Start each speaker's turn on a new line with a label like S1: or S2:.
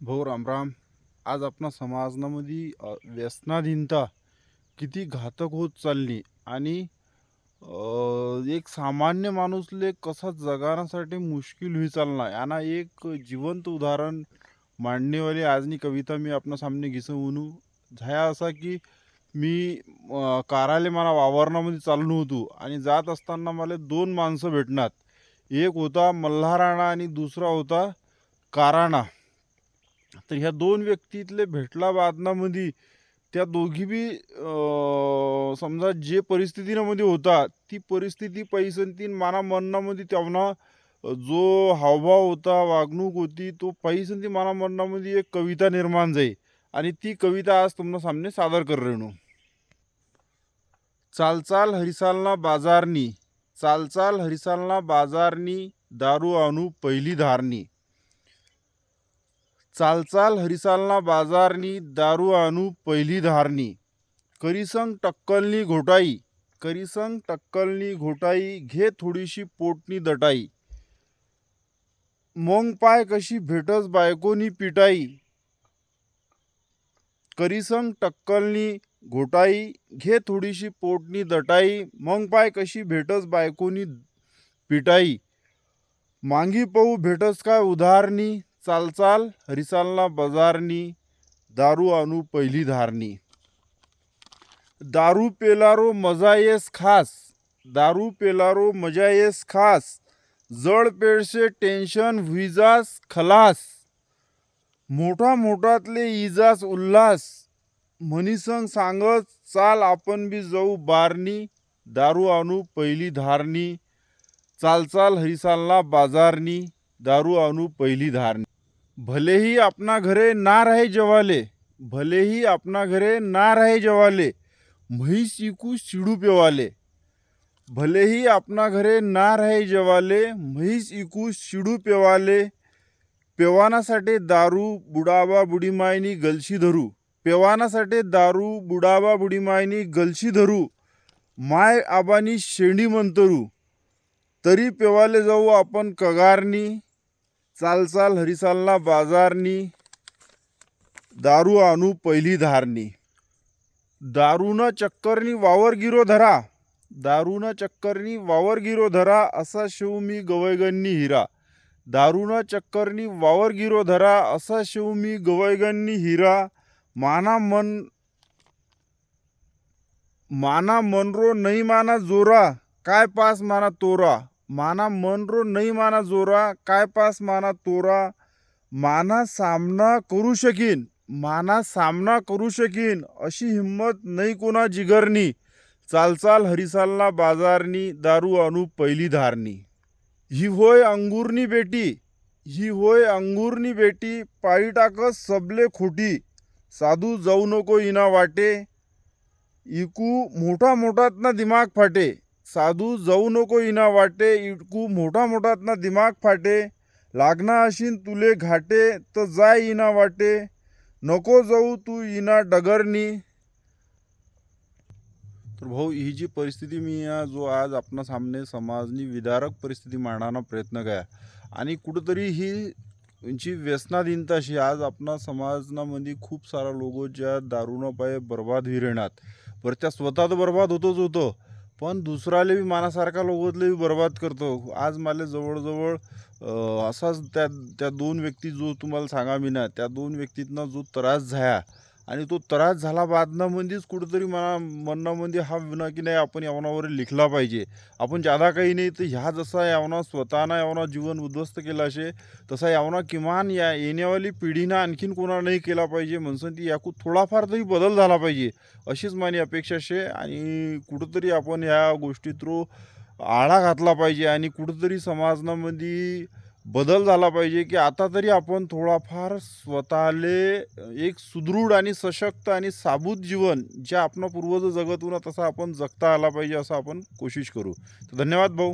S1: भाऊ रामराम आज आपणा समाजामध्ये व्यसनाधीनता किती घातक होत चालली आणि एक सामान्य माणूसले कसा जगासाठी मुश्किल होई चालना याना एक जिवंत उदाहरण मांडणेवाली आजनी कविता मी आपणा सामने घिसं झाया असा की मी अ, काराले मला वावरणामध्ये चाललो होतो आणि जात असताना मला दोन माणसं भेटणार एक होता मल्हाराणा आणि दुसरा होता काराणा. तर ह्या दोन व्यक्तीतले भेटला बादनामध्ये त्या दोघी बी समजा जे परिस्थितीमध्ये होता ती परिस्थिती पैसंतीन माना मनामध्ये तेव्हा जो हावभाव होता वागणूक होती तो पैसंती माना एक कविता निर्माण जाई आणि ती कविता आज तुम्हाला सामने सादर कर रेणू चालचाल हरिसालना बाजारनी चालचाल हरिसालना बाजारनी दारू आणू पहिली धारणी. चालचाल हरिसालना बाजारनी दारू आणू पहिली धारणी. करीसंग टक्कलनी घोटाई करीसंग टक्कलनी घोटाई घे थोडीशी पोटनी दटाई. मग पाय कशी भेटस बायकोनी पिटाई. करीसंग टक्कलनी घोटाई घे थोडीशी पोटनी दटाई मग पाय कशी भेटस बायकोनी पिटाई. मांगी पाहू भेटस काय उधारनी. चालचाल हरिसालना बजारनी दारू आणू पहिली धारणी. दारू पेलारो मजा येस खास दारू पेलारो मजा येस खास जड पेडशे टेन्शन व्हिजास खलास मोठा मोठातले इजास उल्हास म्हणीसंग सांगत चाल आपण बी जाऊ बारनी दारू आणू पहिली धारणी चालचाल हरिसालना बाजारनी दारू आणू पहिली धारणी. भलेही आपणा घरे ना राहे जवाले भलेही आपणा घरे ना राहे जवाले म्हैस इकू शिडू पेवाले. भलेही आपणा घरे ना राहे जवाले म्हैस इकू शिडू पेवाले. पेवानासाठी दारू बुडाबा बुडीमायनी गलशी धरू. पेवानासाठी दारू बुडाबा बुडीमायनी गलशी धरू. माय आबानी शेंडी मंतरू. तरी पेवाले जाऊ आपण कगारनी चालचाल हरिसालना बाजारनी दारू आणू पहिली धारणी. दारूनं चक्करनी वावर गिरो धरा. दारूनं चक्करनी वावर गिरो धरा असा शिव मी गवयगन्नी हिरा. दारूनं चक्करनी वावर गिरो धरा असा शिव मी गवयगन्नी हिरा. माना मन माना मनरो नाही माना जोरा. काय पास माना तोरा. माना मनरो नाही माना जोरा काय पास माना तोरा माना सामना करू शकीन माना सामना करू शकीन अशी हिंमत नाही कोणा जिगरनी चालचाल हरिसालना बाजारनी दारू आणू पहिली धारणी ही होय अंगूरनी बेटी ही होय अंगूरनी बेटी पायी टाकस सबले खोटी साधू जाऊ नको इना वाटे इकू मोठा मोठातना दिमाग फाटे. साधू जाऊ नको इना वाटे इटकू मोठा मोठातना दिमाग फाटे. लागना अशीन तुले घाटे तर जाय इना वाटे. नको जाऊ तू इना डगरनी. तर भाऊ ही जी परिस्थिती मी या जो आज आपणा सामने समाजनी विदारक परिस्थिती मांडण्याचा प्रयत्न करा आणि कुठंतरी ही जी व्यसनाधीनता अशी आज आपणा समाजामध्ये खूप सारा लोक ज्या दारुणापाय बर्बाद होई राहणार बरं त्या स्वतः तर बर्बाद होतोच होतो. पण दुसराले बी मानासारखा लोगोतले बी बर्बाद करतो. आज मला जवळजवळ असाच त्या त्या दोन व्यक्ती जो तुम्हाला सांगा मी ना त्या दोन व्यक्तींना जो त्रास झाया आणि तो त्रास झाला बादनामध्येच कुठंतरी मना मनामध्ये हा विना की नाही आपण यावनावर लिखला पाहिजे. आपण जादा काही नाही तर ह्या जसा यावना स्वतःना यावना जीवन उद्ध्वस्त केला असे तसा यावना किमान या येण्यावाली पिढीनं आणखीन कोणा नाही केला पाहिजे म्हणून ती याकू थोडाफार तरी बदल झाला पाहिजे अशीच माझी अपेक्षा शे आणि कुठंतरी आपण ह्या गोष्टी थ्रू आळा घातला पाहिजे आणि कुठंतरी समाजामध्ये बदल झाला पाहिजे की आता तरी आपण थोडाफार स्वतःले एक सुदृढ आणि सशक्त आणि साबूत जीवन जे आपण पूर्वज जगतून तसा तसं आपण जगता आला पाहिजे असं आपण कोशिश करू. तर धन्यवाद भाऊ.